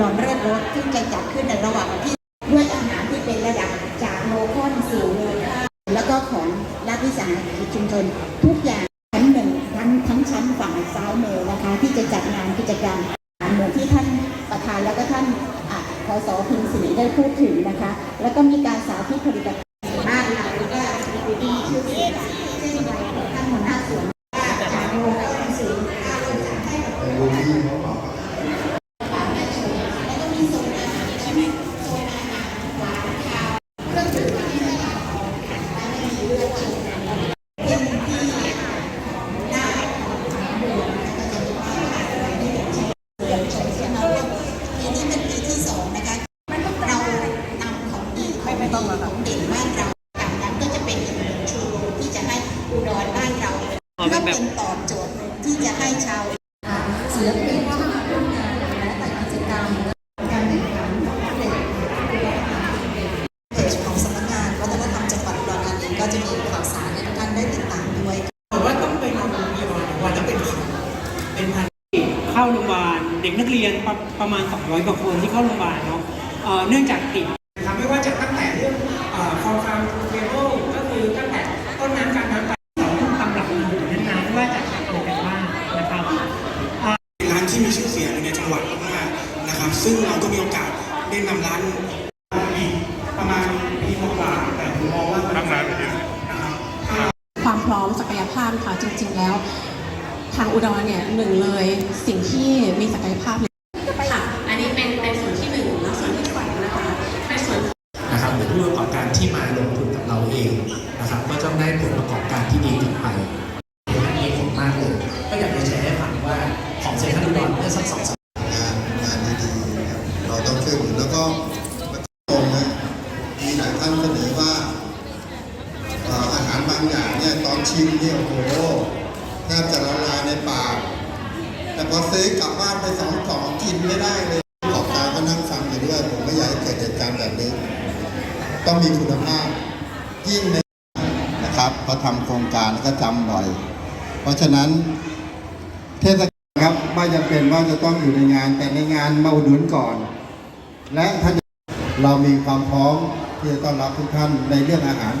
ดรเลิศรสซึ่งจะจัดขึ้นในระหว่างวันที่ด้วยอาหารที่เป็นระดับจากโลคอนสู่โลค่าแล้วก็ของรัฐวิสาหกิจชุมชน ทุกอย่างชั้นหนึ่งทั้งทั้งชั้นฝั่งซ้ายมือนะคะ ที่จะจัดงานกิจกรรมเหมือนที่ท่านประธานแล้วก็ท่านอะพสพิมพ์ศรีได้พูดถึงนะคะ แล้วก็มีการสาธิตผลิตภัณฑ์บ้านเราแล้วก็มีชื่อเสียง ดีของดีของเด่นบ้านเราจากนั้นก็จะเป็นอีกหนึ่งชูโรงที่จะให้อุดรบ้านเราเพื่อเป็นตอบโจทย์ที่จะให้ชาวศิลปินชาติร่วมงานและแต่กิจกรรมการแข่งขันเด็กเพจของสำนักงานวัฒนธรรมจังหวัดอุดรธานีก็จะมีข่าวสารให้ทุกท่านได้ติดตามด้วยบอกว่าต้องไปโรงพยาบาลวันละเป็นพันเป็นพันเข้าโรงพยาบาลเด็กนักเรียนประประมาณ 200กว่าคนที่เข้าโรงพยาบาลเนาะเนื่องจากติดนะครับไม่ว่าจะ ตั้งแต่เรื่องฟอร์ฟาร์มเคเบิลก็คือตั้งแต่ต้นน้ำกลางน้ำไปสองตำรับหมู่นั้นๆว่าจะทำอะไรกันบ้างนะครับร้านที่มีชื่อเสียงในจังหวัดมากนะครับ ซึ่งเราก็มีโอกาสได้นำร้านอีกประมาณปีกว่าแต่ผมมองว่าตั้งนานไปเยอะความพร้อมศักยภาพค่ะจริง ๆ แล้ว ทางอุดรเนี่ยหนึ่งเลยสิ่งที่มีศักยภาพ ที่มาลงทุนกับเราเองนะครับก็ต้องได้ผลประกอบการที่ดีกลับไปตรงนี้ผลมากเลย ก็อยากจะแชร์ให้ฟังว่าของเซ็นทรัลอุดรเมื่อสักสองสามงานงานดีๆเราต้องช่วยเหลือแล้วก็ตรงนะมีหลายท่านเสนอว่าอาหารบางอย่างเนี่ยตอนชิมเนี่ยโอ้โหแทบจะละลายในปาก แต่พอซื้อกลับบ้านไปสองกล่องกินไม่ได้เลยขอบการก็นั่งฟังอยู่ด้วยผมไม่อยากให้เกิดเหตุการณ์แบบนี้ ต้องมีคุณภาพยิ่งในนะครับพอทำโครงการก็จำบ่อย เพราะฉะนั้นเทศกาลครับไม่จำเป็นว่าจะต้องอยู่ในงานแต่ในงานมาอุดหนุนก่อน และท่านเรามีความพร้อมที่จะต้อนรับทุกท่านในเรื่องอาหาร